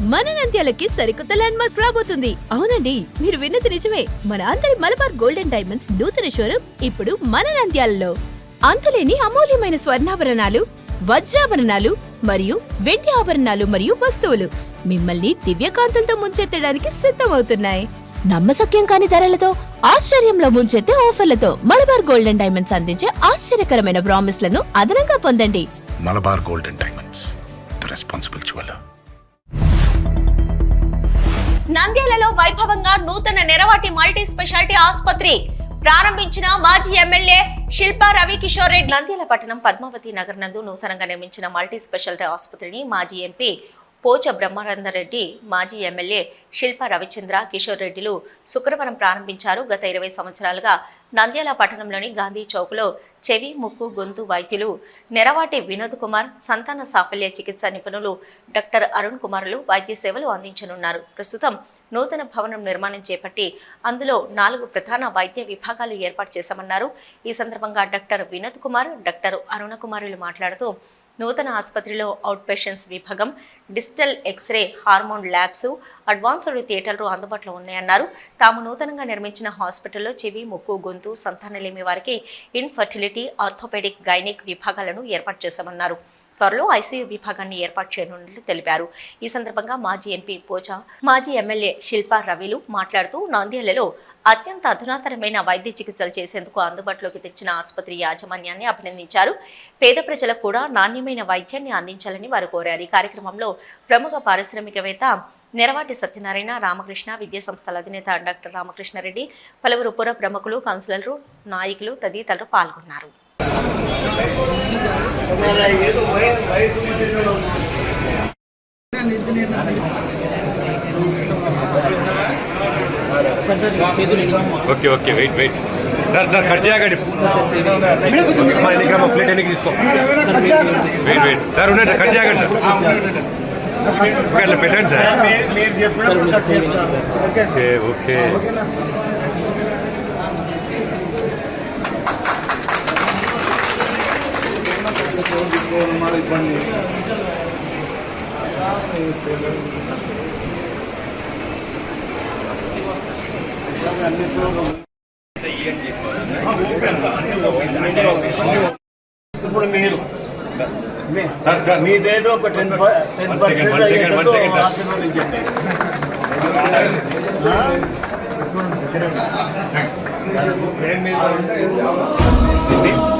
మన నంద్యాలకి సరికొత్త land mark రాబోతుంది. అవునండి మీరు విన్నది నిజమే. మన అందరి మలబార్ గోల్డెన్ డైమండ్స్ నూతన షోరూమ్ ఇప్పుడు మన నంద్యాలలో. అంతులేని అమూల్యమైన స్వర్ణాభరణాలు వజ్రాభరణాలు మరియు వెండి ఆభరణాలు మరియు వస్తువులు మిమ్మల్ని దివ్యకాంతంతో ముంచెత్తడానికి సిద్ధమవుతున్నాయి. నమ్మసక్యం కాని ధరలతో ఆశ్చర్యంలో ముంచెత్తే ఆఫర్లతో మలబార్ గోల్డెన్ డైమండ్స్ అందించే ఆశ్చర్యకరమైన ప్రామిస్లను అదనంగా పొందండి. Malabar Golden Diamonds the responsible jeweller నంద్యాలలో వైభవంగా నూతన నెరవాటి మల్టీ స్పెషాలిటీ ఆసుపత్రి ప్రారంభించిన మాజీ ఎమ్మెల్యే శిల్పా రవికిషోర్ రెడ్డి. నంద్యాల పట్టణం పద్మావతి నగర్ నందు నూతనంగా నిర్మించిన మల్టీ స్పెషాలిటీ ఆసుపత్రిని మాజీ ఎంపీ పోచ బ్రహ్మానందరెడ్డి మాజీ ఎమ్మెల్యే శిల్పా రవిచంద్ర కిషోర్ రెడ్డిలు శుక్రవారం ప్రారంభించారు. గత ఇరవై సంవత్సరాలుగా నంద్యాల పట్టణంలోని గాంధీ చౌక్లో చెవి ముక్కు గొంతు వైద్యులు నెరవాటి వినోద్ కుమార్ సంతాన సాఫల్య చికిత్స నిపుణులు డాక్టర్ అరుణ్ కుమార్లు వైద్య సేవలు అందించనున్నారు. ప్రస్తుతం నూతన భవనం నిర్మాణం చేపట్టి అందులో నాలుగు ప్రధాన వైద్య విభాగాలు ఏర్పాటు చేశామన్నారు. ఈ సందర్భంగా డాక్టర్ వినోద్ కుమార్ డాక్టర్ అరుణ కుమారులు మాట్లాడుతూ నూతన ఆసుపత్రిలో అవుట్ పేషెంట్స్ విభాగం digital X ray hormone labs advanced థియేటర్లు అందుబాటులో ఉన్నాయన్నారు. తాము నూతనంగా నిర్మించిన హాస్పిటల్లో చెవి ముక్కు గొంతు సంతానలేమి వారికి ఇన్ఫర్టిలిటీ ఆర్థోపెడిక్ గైనిక్ విభాగాలను ఏర్పాటు చేశామన్నారు. త్వరలో ఐసీయూ విభాగాన్ని ఏర్పాటు చేయనున్నట్లు తెలిపారు. ఈ సందర్భంగా మాజీ ఎంపీ పోచా మాజీ ఎమ్మెల్యే శిల్పా రవిలు మాట్లాడుతూ నాందేళ్ళలో అత్యంత అధునాతనమైన వైద్య చికిత్సలు చేసేందుకు అందుబాటులోకి తెచ్చిన ఆసుపత్రి యాజమాన్యాన్ని అభినందించారు. పేద ప్రజలకు కూడా నాణ్యమైన వైద్యాన్ని అందించాలని వారు కోరారు. ఈ కార్యక్రమంలో ప్రముఖ పారిశ్రామికవేత్త నెరవాటి సత్యనారాయణ రామకృష్ణ విద్యా సంస్థల అధినేత డాక్టర్ రామకృష్ణారెడ్డి పలువురు పుర ప్రముఖులు కౌన్సిలర్లు నాయకులు తదితరులు పాల్గొన్నారు. Okay okay wait wait sir sir cut చేయకండి. మా ఎన్నిక మా ప్లేట్ ఎన్నిక తీసుకో? వెయిట్ వెయిట్ సార్ ఉండండి కట్ చేయకండి సార్. ఓకే పెట్టండి సార్. మీరు చెప్పినప్పుడు కట్ చేస్తాను ఓకే ఓకే ఇప్పుడు మీరు. మీదేదో ఒక ten ten percent second,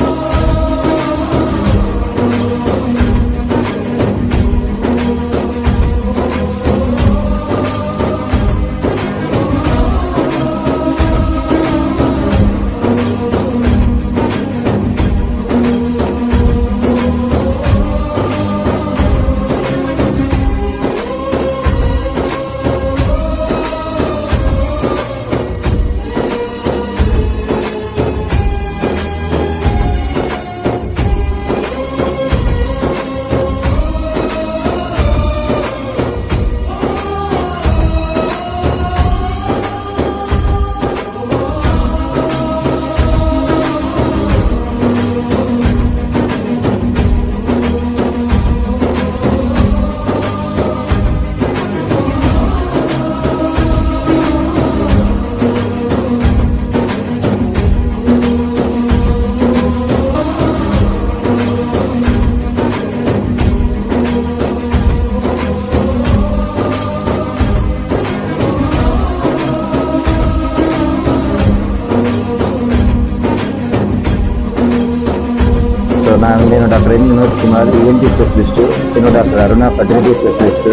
so నా నేను doctor N Vinod Kumar ENT specialist నేను డాక్టర్ అరుణ ఫర్టిలిటీ స్పెషలిస్ట్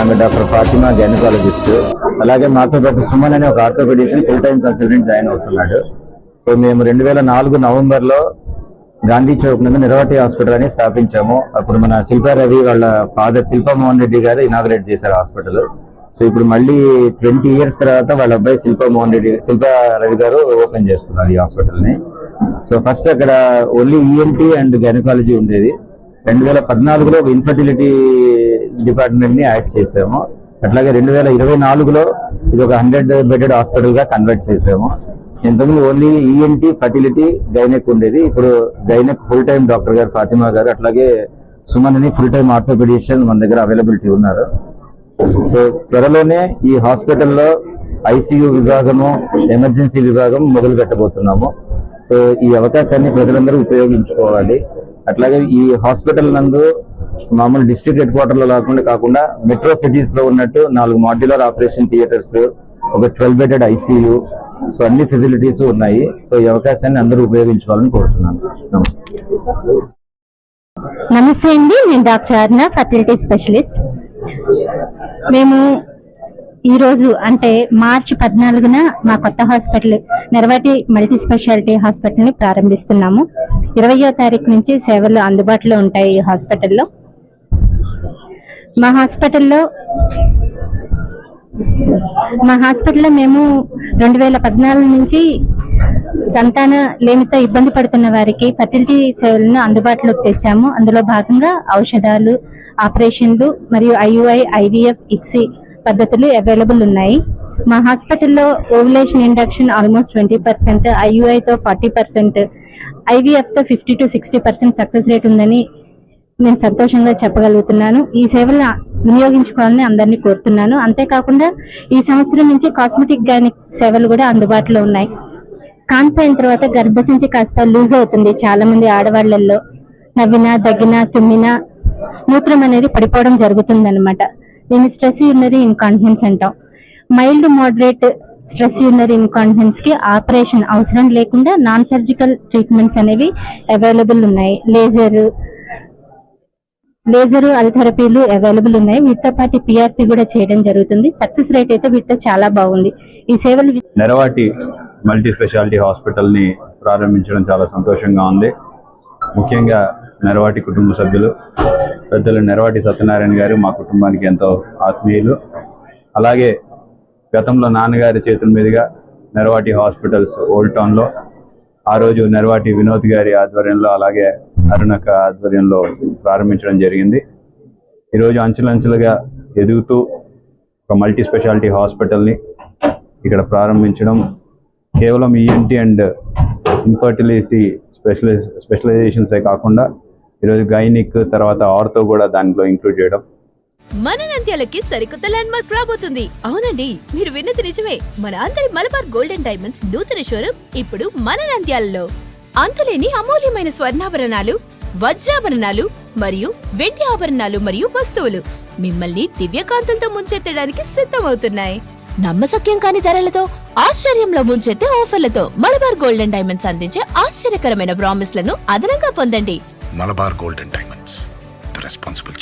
ఆమె డాక్టర్ ఫాతిమా గైనకాలజిస్ట్ అలాగే మాతో డాక్టర్ సుమన్ అనే ఒక orthopaedician full time consultant join అవుతున్నాడు. సో మేము రెండు వేల నాలుగు నవంబర్లో గాంధీ చౌక్ నందు నిరవటి హాస్పిటల్ అని స్థాపించాము. అప్పుడు మన శిల్పా రవి వాళ్ళ ఫాదర్ శిల్పా మోహన్ రెడ్డి గారు ఇనాగ్రేట్ చేశారు హాస్పిటల్. సో ఇప్పుడు మళ్ళీ ట్వంటీ ఇయర్స్ తర్వాత వాళ్ళ అబ్బాయి శిల్పామోహన్ రెడ్డి శిల్పా రవి గారు ఓపెన్ చేస్తున్నారు ఈ హాస్పిటల్ని. సో ఫస్ట్ అక్కడ ఓన్లీ ఈఎన్టీ అండ్ గైనకాలజీ ఉండేది. రెండు వేల పద్నాలుగులో ఒక ఇన్ఫర్టిలిటీ డిపార్ట్మెంట్ని యాడ్ చేసాము అట్లాగే రెండు వేల ఇరవై నాలుగులో ఇది ఒక హండ్రెడ్ బెడెడ్ హాస్పిటల్గా కన్వర్ట్ చేసాము ఇంతకుముందు ఓన్లీ ఈఎన్టీ ఫర్టిలిటీ గైనెక్ ఉండేది. ఇప్పుడు గైనెక్ ఫుల్ టైం డాక్టర్ గారు ఫాతిమా గారు అట్లాగే సుమన్ అని ఫుల్ టైం ఆర్థోపెడిషియన్ మన దగ్గర అవైలబిలిటీ ఉన్నారు. సో త్వరలోనే ఈ హాస్పిటల్లో ఐసీయూ విభాగము ఎమర్జెన్సీ విభాగం మొదలు పెట్టబోతున్నాము. సో ఈ అవకాశాన్ని ప్రజలందరూ ఉపయోగించుకోవాలి. అట్లాగే ఈ హాస్పిటల్ నందు మామూలు డిస్ట్రిక్ట్ హెడ్ క్వార్టర్లో కాకుండా కాకుండా మెట్రో సిటీస్లో ఉన్నట్టు నాలుగు మాడ్యులర్ ఆపరేషన్ థియేటర్స్ ఒక ట్వెల్వ్ బెడెడ్ ఐసీయూ. సో అన్ని ఫెసిలిటీస్ ఉన్నాయి. సో ఈ అవకాశాన్ని అందరూ ఉపయోగించుకోవాలని కోరుతున్నాను. నమస్తే. నమస్తే అండి. నేను డాక్టర్ అర్ణ ఫర్టిలిటీ స్పెషలిస్ట్. మేము ఈరోజు అంటే మార్చి పద్నాలుగున మా కొత్త హాస్పిటల్ నెరవాటి మల్టీ స్పెషాలిటీ హాస్పిటల్ని ప్రారంభిస్తున్నాము. ఇరవయో తారీఖు నుంచి సేవలు అందుబాటులో ఉంటాయి ఈ హాస్పిటల్లో. మా హాస్పిటల్లో మా హాస్పిటల్లో మేము రెండు వేల పద్నాలుగు నుంచి సంతాన లేమితో ఇబ్బంది పడుతున్న వారికి ఫర్టిలిటీ సేవలను అందుబాటులోకి తెచ్చాము. అందులో భాగంగా ఔషధాలు ఆపరేషన్లు మరియు ఐయుఐ ఐవీఎఫ్ ఇక్సి పద్ధతులు అవైలబుల్ ఉన్నాయి. మా హాస్పిటల్లో ovulation induction almost twenty percent ఐయుఐతో forty percent ఐవీఎఫ్తో fifty to sixty percent success rate ఉందని నేను సంతోషంగా చెప్పగలుగుతున్నాను. ఈ సేవలను వినియోగించుకోవాలని అందరినీ కోరుతున్నాను. అంతేకాకుండా ఈ సంవత్సరం నుంచి కాస్మెటిక్ గైనిక్ సేవలు కూడా అందుబాటులో ఉన్నాయి. కాన్పోయిన తర్వాత గర్భసించి కాస్త లూజ్ అవుతుంది చాలా మంది ఆడవాళ్ళల్లో. నవ్వినా దగ్గినా తుమ్మినా మూత్రం అనేది పడిపోవడం జరుగుతుంది అనమాట దీన్ని స్ట్రెస్ యూనరీ ఇన్కాన్ఫిడెన్స్ అంటాం. మైల్డ్ మోడరేట్ స్ట్రెస్ యూనరీ ఇన్కాన్ఫిడెన్స్కి ఆపరేషన్ అవసరం లేకుండా నాన్ సర్జికల్ ట్రీట్మెంట్స్ అనేవి అవైలబుల్ ఉన్నాయి. లేజర్ లేజర్ అల్థెరపీలు అవైలబుల్ ఉన్నాయి. వీటితో పాటు పిఆర్పి కూడా చేయడం జరుగుతుంది. సక్సెస్ రేట్ అయితే వీటితో చాలా బాగుంది. ఈ సేవలు నెరవాటి మల్టీ స్పెషాలిటీ హాస్పిటల్ని ప్రారంభించడం చాలా సంతోషంగా ఉంది. ముఖ్యంగా నెరవాటి కుటుంబ సభ్యులు పెద్దలు నెరవాటి సత్యనారాయణ గారు మా కుటుంబానికి ఎంతో ఆత్మీయులు. అలాగే గతంలో నాన్నగారి చేతుల మీదుగా నెరవాటి హాస్పిటల్స్ ఓల్డ్ టౌన్లో ఆ రోజు నెరవాటి వినోద్ గారి ఆధ్వర్యంలో అలాగే అరుణక ఆధ్వర్యంలో ప్రారంభించడం జరిగింది. ఈరోజు అంచెలంచెలుగా ఎదుగుతూ ఒక మల్టీ స్పెషాలిటీ హాస్పిటల్ని ఇక్కడ ప్రారంభించడం. కేవలం ఈఎన్టీ అండ్ ఇన్ఫర్టిలిటీ స్పెషలైజ్ స్పెషలైజేషన్సే కాకుండా ఈరోజు గైనిక్ తర్వాత ఆర్తో కూడా దాంట్లో ఇంక్లూడ్ చేయడం. మన నంద్యాలకి సరికొత్త ల్యాండ్ మార్క్ రాబోతుంది. అవునండి మీరు విన్నది నిజమే. మన అందరి మలబార్ గోల్డెన్ డైమండ్స్ నూతన షోరూమ్ ఇప్పుడు మన నంద్యాలలో అంతులేని అమూల్యమైన స్వర్ణాభరణాలు వజ్రాభరణాలు మరియు వెండి ఆభరణాలు మరియు వస్తువులు మిమ్మల్ని దివ్యకాంతంతో ముంచెత్తడానికి సిద్ధమవుతున్నాయి నమ్మసక్యం కాని ధరలతో ఆశ్చర్యంలో ముంచెత్తే ఆఫర్లతో మలబార్ గోల్డెన్ డైమండ్స్ అందించే ఆశ్చర్యకరమైన ప్రామిస్లను అదనంగా పొందండి Malabar Golden Diamonds the responsible.